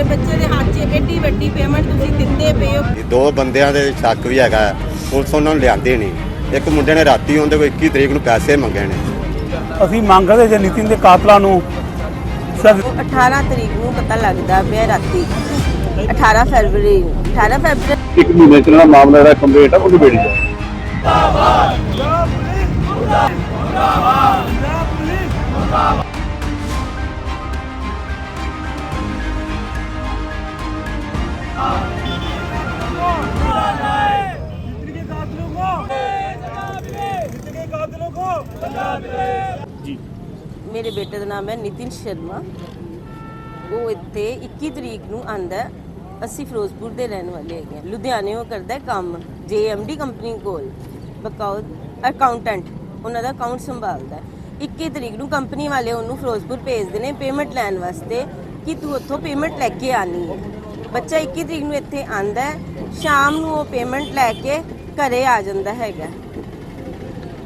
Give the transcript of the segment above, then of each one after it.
ਸਾਡੇ ਬੱਚੇ ਦੇ ਹੱਥ 'ਚ ਐਡੀ ਵੱਡੀ ਪੇਮੈਂਟ ਤੁਸੀਂ ਦਿੰਦੇ ਪਏ ਹੋ। ਇਹ ਦੋ ਬੰਦਿਆਂ ਦੇ ਸ਼ੱਕ ਵੀ ਹੈਗਾ। ਪੁਲਿਸ ਉਹਨਾਂ ਨੂੰ ਲਿਆਂਦੇ ਨਹੀਂ ਇੱਕ ਮੁੰਡੇ ਨੇ ਰਾਤੀ ਉਹਦੇ ਕੋਲ 21 ਤਰੀਕ ਨੂੰ ਪੈਸੇ ਮੰਗੇ ਨੇ। ਅਸੀਂ ਮੰਗ ਕਰਦੇ ਜੇ ਨਿਤਿਨ ਦੇ ਕਾਤਲਾਂ ਨੂੰ। ਸਰ 18 ਤਰੀਕ ਨੂੰ ਪਤਾ ਲੱਗਦਾ ਪਿਆ ਰਾਤੀ। 18 ਫਰਵਰੀ ਨੂੰ। 18 ਫਰਵਰੀ ਇੱਕ ਮਹੀਨੇ ਚੱਲਣਾ ਮਾਮਲਾ ਜਿਹੜਾ ਕੰਪਲੀਟ ਆ ਉਹਨੂੰ ਬੇੜੀ ਜਾ ਮੇਰੇ ਬੇਟੇ ਦਾ ਨਾਮ ਹੈ ਨਿਤਿਨ ਸ਼ਰਮਾ। ਉਹ ਇੱਥੇ 21 ਤਰੀਕ ਨੂੰ ਆਂਦਾ ਅਸੀਂ ਫਿਰੋਜ਼ਪੁਰ ਦੇ ਰਹਿਣ ਵਾਲੇ ਹੈਗੇ ਹਾਂ। ਲੁਧਿਆਣੇ ਉਹ ਕਰਦਾ ਹੈ ਕੰਮ। ਜੇਐਮਡੀ ਕੰਪਨੀ ਕੋਲ। ਬਕਾਉ ਅਕਾਊਂਟੈਂਟ। ਉਹਨਾਂ ਦਾ ਅਕਾਊਂਟ ਸੰਭਾਲਦਾ ਹੈ। 21 ਤਰੀਕ ਨੂੰ ਕੰਪਨੀ ਵਾਲੇ ਉਹਨੂੰ ਫਿਰੋਜ਼ਪੁਰ ਭੇਜਦੇ ਨੇ ਪੇਮੈਂਟ ਲੈਣ ਵਾਸਤੇ ਕਿ ਤੂੰ ਉੱਥੋਂ ਪੇਮੈਂਟ ਲੈ ਕੇ ਆਣੀ ਹੈ। ਬੱਚਾ 21 ਤਰੀਕ ਨੂੰ ਇੱਥੇ ਆਂਦਾ ਹੈ। ਸ਼ਾਮ ਨੂੰ ਉਹ ਪੇਮੈਂਟ ਲੈ ਕੇ ਘਰੇ ਆ ਜਾਂਦਾ ਹੈਗਾ।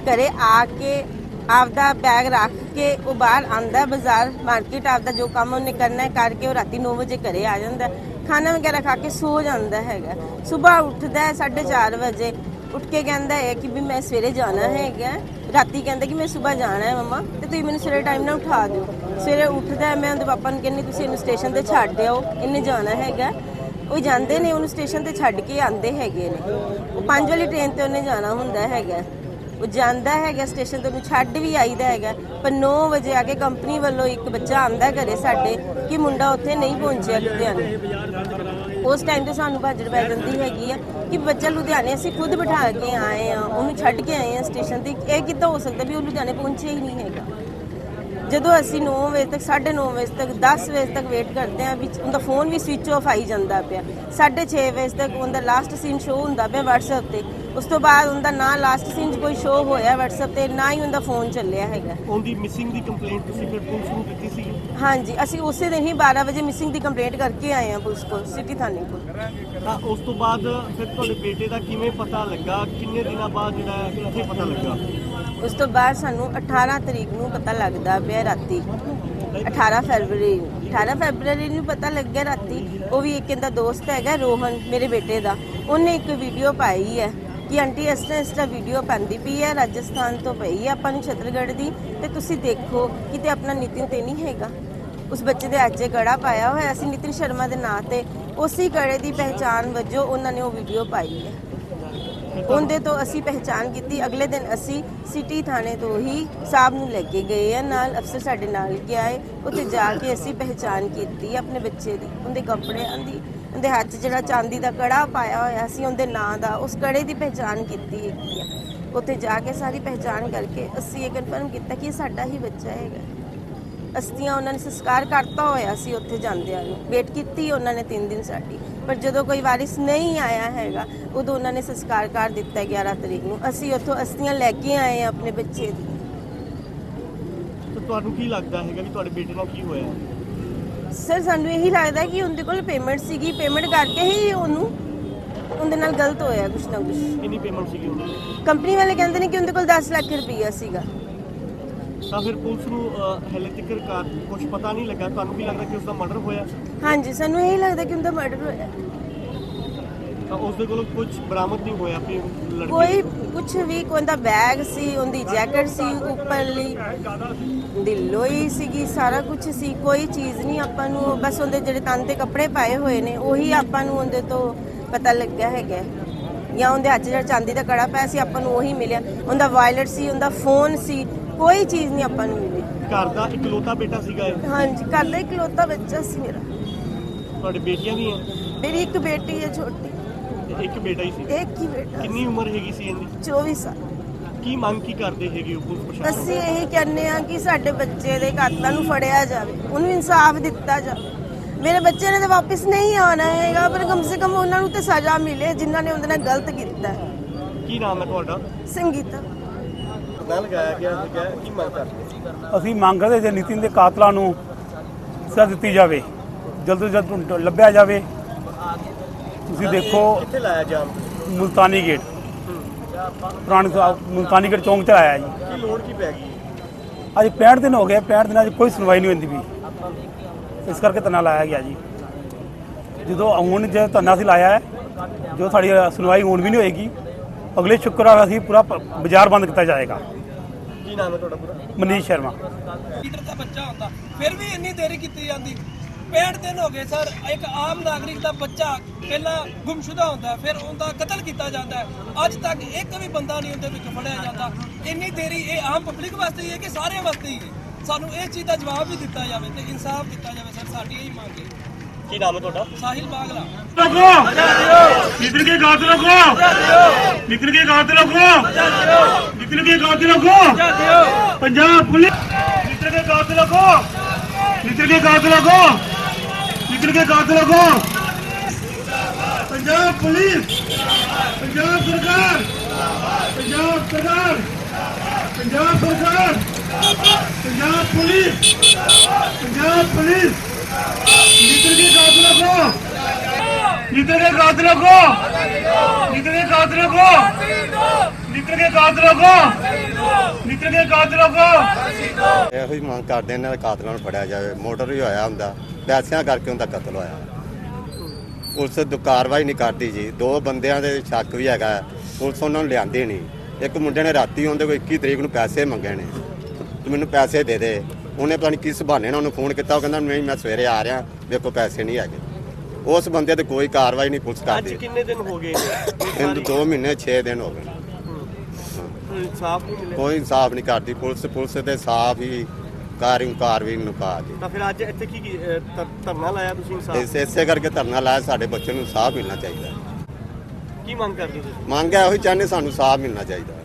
ਘਰੇ ਆ ਕੇ ਆਪਦਾ ਬੈਗ ਰੱਖ ਕੇ ਉਹ ਬਾਹਰ ਆਂਦਾ ਬਾਜ਼ਾਰ ਮਾਰਕੀਟ ਆਪਦਾ ਜੋ ਕੰਮ ਉਹਨੇ ਕਰਨਾ ਹੈ ਕਰਕੇ ਉਹ ਰਾਤੀ 9 ਵਜੇ ਘਰੇ ਆ ਜਾਂਦਾ ਖਾਣਾ ਵਗੈਰਾ ਖਾ ਕੇ ਸੋ ਜਾਂਦਾ ਹੈਗਾ ਸਵੇਰ ਉੱਠਦਾ ਹੈ 4:30 ਵਜੇ। ਉੱਠ ਕੇ ਕਹਿੰਦਾ ਹੈ ਕਿ ਵੀ ਮੈਂ ਸਵੇਰੇ ਜਾਣਾ ਹੈਗਾ ਰਾਤੀ ਕਹਿੰਦਾ ਕਿ ਮੈਂ ਸਵੇਰ ਜਾਣਾ ਹੈ ਮਮਾ ਤੇ ਤੁਸੀਂ ਮੈਨੂੰ ਸਵੇਰੇ ਟਾਈਮ ਨਾਲ ਉਠਾ ਦਿਓ। ਸਵੇਰੇ ਉੱਠਦਾ ਹੈ, ਮੈਂ ਉਹਦੇ ਪਾਪਾ ਨੂੰ ਕਹਿੰਦੀ ਤੁਸੀਂ ਇਹਨੂੰ ਸਟੇਸ਼ਨ ਤੇ ਛੱਡ ਦਿਓ, ਇਹਨੇ ਜਾਣਾ ਹੈਗਾ ਉਹ ਜਾਂਦੇ ਨੇ, ਉਹਨੂੰ ਸਟੇਸ਼ਨ ਤੇ ਛੱਡ ਕੇ ਆਂਦੇ ਹੈਗੇ ਨੇ। ਉਹ ਪੰਜ ਵਾਲੀ ਟ੍ਰੇਨ ਤੇ ਉਹਨੇ ਜਾਣਾ ਹੁੰਦਾ ਹੈਗਾ ਉਹ ਜਾਂਦਾ ਹੈਗਾ ਸਟੇਸ਼ਨ ਤੇ ਉਹਨੂੰ ਛੱਡ ਵੀ ਆਈਦਾ ਹੈਗਾ। ਪਰ 9 ਵਜੇ ਆ ਕੇ ਕੰਪਨੀ ਵੱਲੋਂ ਇੱਕ ਬੱਚਾ ਆਂਦਾ ਘਰੇ ਸਾਡੇ ਕਿ ਮੁੰਡਾ ਉੱਥੇ ਨਹੀਂ ਪਹੁੰਚਿਆ ਲੁਧਿਆਣੇ। ਉਸ ਟਾਈਮ ਤੇ ਸਾਨੂੰ ਭਾਜੜ ਪੈ ਜਾਂਦੀ ਹੈਗੀ ਆ ਕਿ ਬੱਚਾ ਲੁਧਿਆਣੇ ਅਸੀਂ ਖੁਦ ਬਿਠਾ ਕੇ ਆਏ ਆ, ਉਹਨੂੰ ਛੱਡ ਕੇ ਆਏ ਆ ਸਟੇਸ਼ਨ ਤੇ। ਇਹ ਕਿੱਦਾਂ ਹੋ ਸਕਦਾ ਵੀ ਉਹ ਲੁਧਿਆਣੇ ਪਹੁੰਚਿਆ ਹੀ ਨਹੀਂ ਹੈਗਾ? ਜਦੋਂ ਅਸੀਂ 9 ਵਜੇ ਤੱਕ 9:30 ਵਜੇ ਤੱਕ 10 ਵਜੇ ਤੱਕ ਵੇਟ ਕਰਦੇ ਆ, ਵਿੱਚ ਉਹਦਾ ਫੋਨ ਵੀ ਸਵਿਚ ਆਫ ਆਈ ਜਾਂਦਾ ਪਿਆ। 6:30 ਵਜੇ ਤੱਕ ਉਹਦਾ ਲਾਸਟ ਸੀਨ ਸ਼ੋ ਹੁੰਦਾ ਪਿਆ WhatsApp ਤੇ। ਉਸ ਤੋਂ ਬਾਅਦ ਉਹਦਾ ਨਾ ਲਾਸਟ ਸੀਨ 'ਚ ਕੋਈ ਸ਼ੋ ਹੋਇਆ WhatsApp ਤੇ ਨਾ ਹੀ ਉਹਦਾ ਫੋਨ ਚੱਲਿਆ ਹੈਗਾ। ਉਹਦੀ ਮਿਸਿੰਗ ਦੀ ਕੰਪਲੇਂਟ ਤੁਸੀਂ ਫਿਰ ਪੁਲਿਸ ਨੂੰ ਦਿੱਤੀ ਸੀ? ਹਾਂਜੀ ਅਸੀਂ ਉਸੇ ਦਿਨ ਹੀ 12 ਵਜੇ ਮਿਸਿੰਗ ਦੀ ਕੰਪਲੇਂਟ ਕਰਕੇ ਆਏ ਹਾਂ ਪੁਲਿਸ ਕੋਲ ਸਿਟੀ ਥਾਣੇ ਕੋਲ। ਤਾਂ ਉਸ ਤੋਂ ਬਾਅਦ ਫਿਰ ਤੁਹਾਡੇ ਬੇਟੇ ਦਾ ਕਿਵੇਂ ਪਤਾ ਲੱਗਾ? ਕਿੰਨੇ ਦਿਨਾਂ ਬਾਅਦ ਜਿਹੜਾ ਹੈ ਕਿੱਥੇ ਪਤਾ ਲੱਗਾ? ਉਸ ਤੋਂ ਬਾਅਦ ਸਾਨੂੰ 18 ਤਰੀਕ ਨੂੰ ਪਤਾ ਲੱਗਦਾ ਪਿਆ ਰਾਤੀ। 18 ਫਰਵਰੀ ਨੂੰ 18 ਫਰਵਰੀ ਨੂੰ ਪਤਾ ਲੱਗਿਆ ਰਾਤੀ। ਉਹ ਵੀ ਇੱਕ ਇਹਦਾ ਦੋਸਤ ਹੈਗਾ ਰੋਹਨ ਮੇਰੇ ਬੇਟੇ ਦਾ। ਉਹਨੇ ਇੱਕ ਵੀਡੀਓ ਪਾਈ ਹੈ। ਕਿ ਆਂਟੀ, ਇਸ ਤਰ੍ਹਾਂ ਇਸ ਤਰ੍ਹਾਂ ਵੀਡੀਓ ਪੈਂਦੀ ਪਈ ਹੈ, ਰਾਜਸਥਾਨ ਤੋਂ ਪਈ ਹੈ ਆਪਾਂ ਨੂੰ ਛਤਰਗੜ੍ਹ ਦੀ। ਤੇ ਤੁਸੀਂ ਦੇਖੋ ਕਿਤੇ ਆਪਣਾ ਨਿਤਿਨ ਤੇ ਨਹੀਂ ਹੈਗਾ। ਉਸ ਬੱਚੇ ਦੇ ਅੱਜ ਕੜਾ ਪਾਇਆ ਹੋਇਆ ਸੀ ਨਿਤਿਨ ਸ਼ਰਮਾ ਦੇ ਨਾਂ ਤੇ ਉਸੇ ਕੜੇ ਦੀ ਪਹਿਚਾਣ ਵਜੋਂ ਉਹਨਾਂ ਨੇ ਉਹ ਵੀਡੀਓ ਪਾਈ ਹੈ। ਉਹਦੇ ਤੋਂ ਅਸੀਂ ਪਹਿਚਾਨ ਕੀਤੀ। ਅਗਲੇ ਦਿਨ ਅਸੀਂ ਸਿਟੀ ਥਾਣੇ ਤੋਂ ਹੀ ਸਾਹਿਬ ਨੂੰ ਲੈ ਕੇ ਗਏ ਆ ਨਾਲ ਅਫਸਰ ਸਾਡੇ ਨਾਲ ਗਿਆ ਹੈ। ਉੱਥੇ ਜਾ ਕੇ ਅਸੀਂ ਪਹਿਚਾਨ ਕੀਤੀ ਆਪਣੇ ਬੱਚੇ ਦੀ, ਉਹਦੇ ਕੱਪੜਿਆਂ ਦੀ। ਉਹਦੇ ਹੱਥ 'ਚ ਜਿਹੜਾ ਚਾਂਦੀ ਦਾ ਕੜਾ ਪਾਇਆ ਹੋਇਆ ਸੀ, ਉਹਦੇ ਨਾਂ ਦਾ, ਉਸ ਕੜੇ ਦੀ ਪਹਿਚਾਨ ਕੀਤੀ ਹੈਗੀ ਆ। ਉੱਥੇ ਜਾ ਕੇ ਸਾਰੀ ਪਹਿਚਾਨ ਕਰਕੇ ਅਸੀਂ ਇਹ ਕਨਫਰਮ ਕੀਤਾ ਕਿ ਇਹ ਸਾਡਾ ਹੀ ਬੱਚਾ ਹੈਗਾ। ਅਸਤੀਆਂ ਉਹਨਾਂ ਨੇ ਸੰਸਕਾਰ ਕਰਤਾ ਹੋਇਆ ਸੀ ਉੱਥੇ ਜਾਂਦਿਆਂ ਨੂੰ। ਵੇਟ ਕੀਤੀ ਉਹਨਾਂ ਨੇ 3 ਦਿਨ ਸਾਡੀ। ਪਰ ਜਦੋਂ ਕੋਈ ਵਾਰਿਸ ਨਹੀਂ ਆਇਆ ਹੈਗਾ, ਉਦੋਂ ਉਹਨਾਂ ਨੇ ਸੰਸਕਾਰ ਕਰ ਦਿੱਤਾ 11 ਤਰੀਕ ਨੂੰ। ਅਸੀਂ ਉੱਥੋਂ ਅਸਤੀਆਂ ਲੈ ਕੇ ਆਏ ਹਾਂ ਆਪਣੇ ਬੱਚੇ ਦੀ। ਤੁਹਾਨੂੰ ਕੀ ਲੱਗਦਾ ਹੈਗਾ ਵੀ ਤੁਹਾਡੇ ਬੇਟੇ ਨੂੰ ਕੀ ਹੋਇਆ? ਸਰ ਸਾਨੂੰ ਇਹੀ ਲੱਗਦਾ ਕਿ ਉਹਦੇ ਕੋਲ ਪੇਮੈਂਟ ਸੀਗੀ ਪੇਮੈਂਟ ਕਰਕੇ ਹੀ ਉਹਨੂੰ ਉਹਦੇ ਨਾਲ ਗਲਤ ਹੋਇਆ ਕੁਛ ਨਾ ਕੁਛ। ਕਿੰਨੀ ਪੇਮੈਂਟ ਸੀਗੀ ਉਹਦੀ ਕੰਪਨੀ ਵਾਲੇ ਕਹਿੰਦੇ ਨੇ ਕਿ ਉਹਦੇ ਕੋਲ 10 ਲੱਖ ਰੁਪਈਆ ਸੀਗਾ। ਤਾਂ ਫਿਰ ਪੁਲਿਸ ਨੂੰ ਹਾਲੇ ਤੱਕ ਕੁਝ ਪਤਾ ਨਹੀਂ ਲੱਗਾ। ਤੁਹਾਨੂੰ ਕੀ ਲੱਗਦਾ ਕਿ ਉਸ ਦਾ ਮਰਡਰ ਹੋਇਆ? ਹਾਂਜੀ ਸਾਨੂੰ ਇਹੀ ਲੱਗਦਾ ਕਿ ਉਹਦਾ ਮਰਡਰ ਹੋਇਆ। ਤਾਂ ਉਸ ਦੇ ਕੋਲੋਂ ਕੁਝ ਬਰਾਮਦ ਨਹੀਂ ਹੋਇਆ ਵੀ ਲੜਕੀ ਕੋਈ ਕੁਛ ਵੀ ਕੋਂਦਾ ਬੈਗ ਸੀ ਉਹਦੀ ਜੈਕਟ ਸੀ ਉੱਪਰਲੀ ਦੀ ਲੋਈ ਸੀਗੀ ਸਾਰਾ ਕੁਝ ਸੀ ਕੋਈ ਚੀਜ਼ ਨਹੀਂ ਆਪਾਂ ਨੂੰ ਬਸ ਉਹਦੇ ਜਿਹੜੇ ਤਨ ਤੇ ਕੱਪੜੇ ਪਾਏ ਹੋਏ ਨੇ ਉਹੀ ਆਪਾਂ ਨੂੰ ਉਹਦੇ ਤੋਂ ਪਤਾ ਲੱਗਿਆ ਹੈਗਾ। ਜਾਂ ਉਹਦੇ ਹੱਥ 'ਚ ਜਿਹੜਾ ਚਾਂਦੀ ਦਾ ਕੜਾ ਪਿਆ ਸੀ ਆਪਾਂ ਨੂੰ ਉਹੀ ਮਿਲਿਆ। ਉਹਦਾ ਵਾਇਲਟ ਸੀ ਉਹਦਾ ਫੋਨ ਸੀ ਕੋਈ ਚੀਜ਼ ਨਹੀਂ ਆਪਾਂ ਨੂੰ ਮਿਲੀ। ਘਰ ਦਾ ਇਕਲੌਤਾ ਬੇਟਾ ਸੀਗਾ ਇਹ? ਹਾਂਜੀ ਘਰ ਦਾ ਇਕਲੌਤਾ ਬੱਚਾ ਸੀ ਮੇਰਾ। ਤੁਹਾਡੇ ਬੇਟੀਆਂ ਵੀ ਹੈ ਮੇਰੀ ਇੱਕ ਬੇਟੀ ਹੈ ਛੋਟੀ। ਇੱਕ ਬੇਟਾ ਹੀ ਸੀ। ਇੱਕ ਹੀ ਬੇਟਾ ਕਿੰਨੀ ਉਮਰ ਹੈਗੀ ਸੀ ਇਹਦੀ 24 ਸਾਲ। ਕੀ ਮੰਗ ਕੀ ਕਰਦੇ ਹੈਗੇ ਹੋ ਪੁਲਿਸ ਪ੍ਰਸ਼ਾਸਨ ਅਸੀਂ ਇਹੀ ਕਹਿੰਦੇ ਆ ਕਿ ਸਾਡੇ ਬੱਚੇ ਦੇ ਕਾਤਲਾਂ ਨੂੰ ਫੜਿਆ ਜਾਵੇ ਉਹਨੂੰ ਇਨਸਾਫ ਦਿੱਤਾ ਜਾਵੇ। ਮੇਰੇ ਬੱਚੇ ਨੇ ਤਾਂ ਵਾਪਸ ਨਹੀਂ ਆਉਣਾ ਹੈਗਾ ਪਰ ਕਮ ਸੇ ਕਮ ਉਹਨਾਂ ਨੂੰ ਤੇ ਸਜ਼ਾ ਮਿਲੇ ਜਿਨ੍ਹਾਂ ਨੇ ਉਹਦੇ ਨਾਲ ਗਲਤ ਕੀਤਾ ਹੈ। ਕੀ ਨਾਮ ਹੈ ਤੁਹਾਡਾ? ਸੰਗੀਤਾ। ਪਤਾ ਲਗਾਇਆ ਗਿਆ ਹੈਗਾ ਕੀ ਮੰਗ ਕਰਦੇ ਅਸੀਂ ਮੰਗ ਕਰਦੇ ਜੇ ਨਿਤਿਨ ਦੇ ਕਾਤਲਾਂ ਨੂੰ ਸਜ਼ਾ ਦਿੱਤੀ ਜਾਵੇ ਜਲਦ ਤੋਂ ਜਲਦ ਲੱਭਿਆ ਜਾਵੇ। ਤੁਸੀਂ ਦੇਖੋ ਕਿੱਥੇ ਲਾਇਆ ਜਾਮ? ਮੁਲਤਾਨੀ ਗੇਟ। ਪੁਰਾਣੇ ਤੋਂ ਮੁਲਤਾਨੀ ਗੇਟ ਚੌਂਕ 'ਚ ਆਇਆ ਜੀ। ਕੀ ਲੋੜ ਕੀ ਪੈ ਗਈ? ਅੱਜ 65 ਦਿਨ ਹੋ ਗਏ 65 ਦਿਨਾਂ 'ਚ ਕੋਈ ਸੁਣਵਾਈ ਨਹੀਂ ਹੁੰਦੀ ਵੀ ਇਸ ਕਰਕੇ ਤਨਾ ਲਾਇਆ ਗਿਆ ਜੀ। ਜਦੋਂ ਹੁਣ ਜੇ ਧਰਨਾ ਅਸੀਂ ਲਾਇਆ ਹੈ ਜੋ ਸਾਡੀ ਸੁਣਵਾਈ ਹੁਣ ਵੀ ਨਹੀਂ ਹੋਏਗੀ ਅਗਲੇ ਸ਼ੁੱਕਰਵਾਰ ਅਸੀਂ ਪੂਰਾ ਬਾਜ਼ਾਰ ਬੰਦ ਕੀਤਾ ਜਾਏਗਾ। ਕੀ ਨਾਮ ਹੈ ਤੁਹਾਡਾ ਪੂਰਾ? ਮਨੀਸ਼ ਸ਼ਰਮਾ। ਲੀਡਰ ਦਾ ਬੱਚਾ ਹੁੰਦਾ ਫਿਰ ਵੀ ਇੰਨੀ ਦੇਰੀ ਕੀਤੀ ਜਾਂਦੀ। 65 ਦਿਨ ਹੋ ਗਏ ਸਰ ਇੱਕ ਆਮ ਨਾਗਰਿਕ ਦਾ ਬੱਚਾ ਪਹਿਲਾਂ ਗੁੰਮਸ਼ੁਦਾ ਹੁੰਦਾ ਫਿਰ ਉਹਦਾ ਕਤਲ ਕੀਤਾ ਜਾਂਦਾ ਅੱਜ ਤੱਕ ਇੱਕ ਵੀ ਬੰਦਾ ਨਹੀਂ ਉਹਦੇ ਵਿੱਚ ਫੜਿਆ ਜਾਂਦਾ। ਇੰਨੀ ਦੇਰੀ ਇਹ ਆਮ ਪਬਲਿਕ ਵਾਸਤੇ ਹੀ ਹੈ ਕਿ ਸਾਰਿਆਂ ਵਾਸਤੇ ਹੀ ਹੈ? ਸਾਨੂੰ ਇਹ ਚੀਜ਼ ਦਾ ਜਵਾਬ ਵੀ ਦਿੱਤਾ ਜਾਵੇ ਤੇ ਇਨਸਾਫ ਦਿੱਤਾ ਜਾਵੇ ਸਰ ਸਾਡੀ ਇਹ ਮੰਗ ਹੈ। ਕੀ ਨਾਮ ਹੈ ਤੁਹਾਡਾ? ਸਾਹਿਲ ਬਾਗਲਾ। ਨਿਕਲ ਕੇ ਗਾਤ ਰੱਖੋ! ਨਿਕਲ ਕੇ ਗਾਤ ਰੱਖੋ! ਨਿਕਲ ਕੇ ਗਾਤ ਰੱਖੋ! ਪੰਜਾਬ ਪੁਲਿਸ ਨਿਕਲ ਕੇ ਗਾਤ ਰੱਖੋ! ਨਿਕਲ ਕੇ ਗਾਤ ਰੱਖੋ! ਨਿਕਲ ਕੇ ਗਾਤ ਰੱਖੋ! पंजाब पुलिस पंजाब सरकार पंजाब सरकार पंजाब सरकार पंजाब पुलिस पंजाब पुलिस निकल के कातिलों को निकल के कातिलों को निकल के कातिलों को निकल के कातिलों को निकल के कातिलों को ਇਹੋ ਹੀ ਮੰਗ ਕਰਦੇ ਇਹਨਾਂ ਦੇ ਕਾਤਲਾਂ ਨੂੰ ਫੜਿਆ ਜਾਵੇ ਮੋਟਰ ਵੀ ਹੋਇਆ ਹੁੰਦਾ ਪੈਸਿਆਂ ਕਰਕੇ ਉਹਦਾ ਕਤਲ ਹੋਇਆ ਪੁਲਿਸ ਕਾਰਵਾਈ ਨਹੀਂ ਕਰਦੀ ਜੀ। ਦੋ ਬੰਦਿਆਂ ਦੇ ਸ਼ੱਕ ਵੀ ਹੈਗਾ। ਪੁਲਿਸ ਉਹਨਾਂ ਨੂੰ ਲਿਆਂਦੀ ਨਹੀਂ। ਇੱਕ ਮੁੰਡੇ ਨੇ ਰਾਤੀ ਉਹਦੇ ਕੋਲ 21 ਤਰੀਕ ਨੂੰ ਪੈਸੇ ਮੰਗੇ ਨੇ। ਤੂੰ ਮੈਨੂੰ ਪੈਸੇ ਦੇ ਦੇ। ਉਹਨੇ ਪਤਾ ਨਹੀਂ ਕਿਸ ਬਹਾਨੇ ਨਾਲ ਉਹਨੂੰ ਫੋਨ ਕੀਤਾ। ਉਹ ਕਹਿੰਦਾ ਨਹੀਂ ਮੈਂ ਸਵੇਰੇ ਆ ਰਿਹਾ। ਵੇਖੋ ਪੈਸੇ ਨਹੀਂ ਹੈਗੇ। ਉਸ ਬੰਦੇ ਤੇ ਕੋਈ ਕਾਰਵਾਈ ਨਹੀਂ ਪੁਲਿਸ ਅੱਜ ਕਰਦੀ ਕਿੰਨੇ ਦਿਨ ਹੋ ਗਏ ਇਹਨੂੰ ਸਾਰੀ- 2 ਮਹੀਨੇ 6 ਦਿਨ ਹੋ ਗਏ ਕੋਈ ਇਨਸਾਫ ਨਹੀਂ ਮਿਲਿਆ। ਕੋਈ ਇਨਸਾਫ ਨਹੀਂ ਕਰਦੀ। ਪੁਲਿਸ ਪੁਲਿਸ ਦੇ ਸਾਫ਼ ਹੀ ਕਾਰਿੰ ਕਾਰਵਾਈ ਨੂੰ ਪਾ ਦੀ। ਤਾਂ ਫਿਰ ਅੱਜ ਇੱਥੇ ਕੀ ਕੀ, ਅਹ, ਧਰ- ਧਰਨਾ ਲਾਇਆ ਤੁਸੀਂ ਇਨਸਾਫ? ਇਸ ਇਸੇ ਕਰਕੇ ਧਰਨਾ ਲਾਇਆ ਸਾਡੇ ਬੱਚੇ ਨੂੰ ਸਾਫ਼ ਮਿਲਣਾ ਚਾਹੀਦਾ। ਹੈ। ਕੀ ਮੰਗ ਕਰਦੇ ਹੋ ਤੁਸੀਂ? ਮੰਗ ਹੈ ਉਹੀ ਚਾਹੁੰਦੇ ਸਾਨੂੰ ਸਾਫ਼ ਮਿਲਣਾ ਚਾਹੀਦਾ। ਹੈ।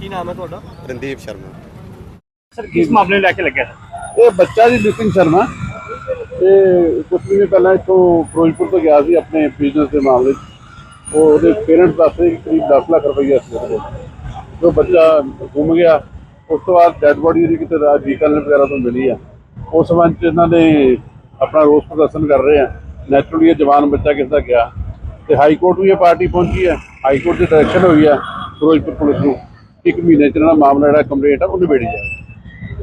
ਕੀ ਨਾਮ ਹੈ ਤੁਹਾਡਾ? ਰਣਦੀਪ ਸ਼ਰਮਾ। ਸਰ ਕਿਸ ਮਾਮਲੇ ਲੈ ਕੇ ਲੱਗਿਆ? ਇਹ ਬੱਚਾ ਜੀ ਨਿਤਿਨ ਸ਼ਰਮਾ। ਇਹ ਕੁਝ ਦਿਨ ਪਹਿਲਾਂ ਇੱਥੋਂ ਫਿਰੋਜ਼ਪੁਰ ਤੋਂ ਗਿਆ ਸੀ ਆਪਣੇ ਬਿਜ਼ਨਸ ਦੇ ਮਾਮਲੇ 'ਚ। ਉਹ ਉਹਦੇ ਪੇਰੈਂਟਸ ਦੱਸਦੇ ਕਿ ਕਰੀਬ 10 ਲੱਖ ਰੁਪਈਆ ਸੀ ਉਹਦੇ ਕੋਲ। ਉਹ ਬੱਚਾ ਗੁੰਮ ਗਿਆ। ਉਸ ਤੋਂ ਬਾਅਦ ਡੈਡ ਬੋਡੀ ਜਿਹੜੀ ਕਿਤੇ ਰਾਜ ਵੀਕਲ ਵਗੈਰਾ ਤੋਂ ਮਿਲੀ ਆ, ਉਸ ਸੰਬੰਧ 'ਚ ਇਹਨਾਂ ਨੇ ਆਪਣਾ ਰੋਸ ਪ੍ਰਦਰਸ਼ਨ ਕਰ ਰਹੇ ਆ। ਨੈਚੁਰਲੀ ਇਹ ਜਵਾਨ ਬੱਚਾ ਕਿਸ ਦਾ ਗਿਆ। ਤੇ ਹਾਈ ਕੋਰਟ ਵੀ ਇਹ ਪਾਰਟੀ ਪਹੁੰਚੀ ਹੈ ਹਾਈ ਕੋਰਟ ਦੀ ਡਾਇਰੈਕਸ਼ਨ ਹੋਈ ਆ ਫਿਰੋਜ਼ਪੁਰ ਪੁਲਿਸ ਨੂੰ। ਇੱਕ ਮਹੀਨੇ 'ਚ ਇਹਨਾਂ ਦਾ ਮਾਮਲਾ ਜਿਹੜਾ ਕੰਪਲੀਟ ਆ, ਉਹ ਨਿਬੇੜੀ ਜਾਏ।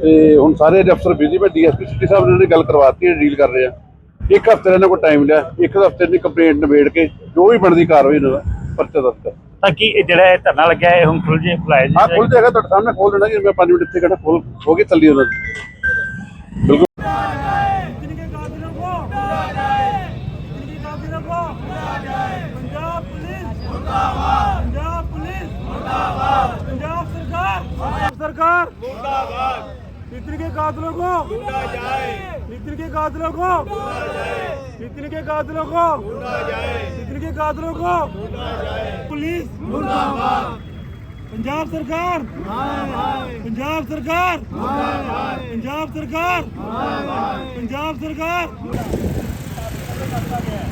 ਤੇ ਹੁਣ ਸਾਰੇ ਅਫਸਰ ਬਿਜ਼ੀ ਬੈ ਡੀਐਸਪੀ ਸਿੱਟੀ ਸਾਹਿਬ ਨੇ ਇਹਨਾਂ ਦੀ ਗੱਲ ਕਰਵਾਤੀ ਹੈ ਡੀਲ ਕਰ ਰਹੇ ਆ। ਇੱਕ ਹਫ਼ਤੇ ਦਾ ਇਹਨਾਂ ਕੋਲ ਟਾਈਮ ਲਿਆ, ਇੱਕ ਹਫ਼ਤੇ ਦੀ ਕੰਪਲੇਂਟ ਨਿਬੇੜ ਕੇ ਜੋ ਵੀ ਬਣਦੀ ਕਾਰਵਾਈ ਇਹਨਾਂ ਦਾ ਪਰਚਾ ਦਰਜ ਕਰ। ਤਾਂ ਕੀ ਇਹ ਜਿਹੜਾ ਇਹ ਧਰਨਾ ਲੱਗਿਆ ਹੈ ਹੁਣ ਖੁੱਲ ਜੇ ਖੁਲਾਇਆ ਹਾਂ ਖੁੱਲ ਜਾਏਗਾ ਤੁਹਾਡੇ ਸਾਹਮਣੇ ਖੋਲ ਦੇਣਾ ਜੀ ਮੈਂ 5 ਮਿੰਟ ਇੱਥੇ ਖੜਾ ਖੋਲ ਹੋ ਗਈ ਚੱਲੀ ਉਹਨਾਂ ਦੀ ਬਿਲਕੁਲ जिनके कातिलों को जिनके कातिलों को पंजाब पुलिस पंजाब पुलिस पंजाब सरकार सरकार नितिन के कातिलों को नितिन के कातिलों को ਪੁਲਿਸ ਮੁਰਦਾਬਾਦ। ਪੰਜਾਬ ਸਰਕਾਰ। ਹਾਏ ਹਾਏ ਪੰਜਾਬ ਸਰਕਾਰ। ਹਾਏ ਹਾਏ ਪੰਜਾਬ ਸਰਕਾਰ। ਹਾਏ ਹਾਏ ਪੰਜਾਬ ਸਰਕਾਰ। ਕਰਤਾ ਗਿਆ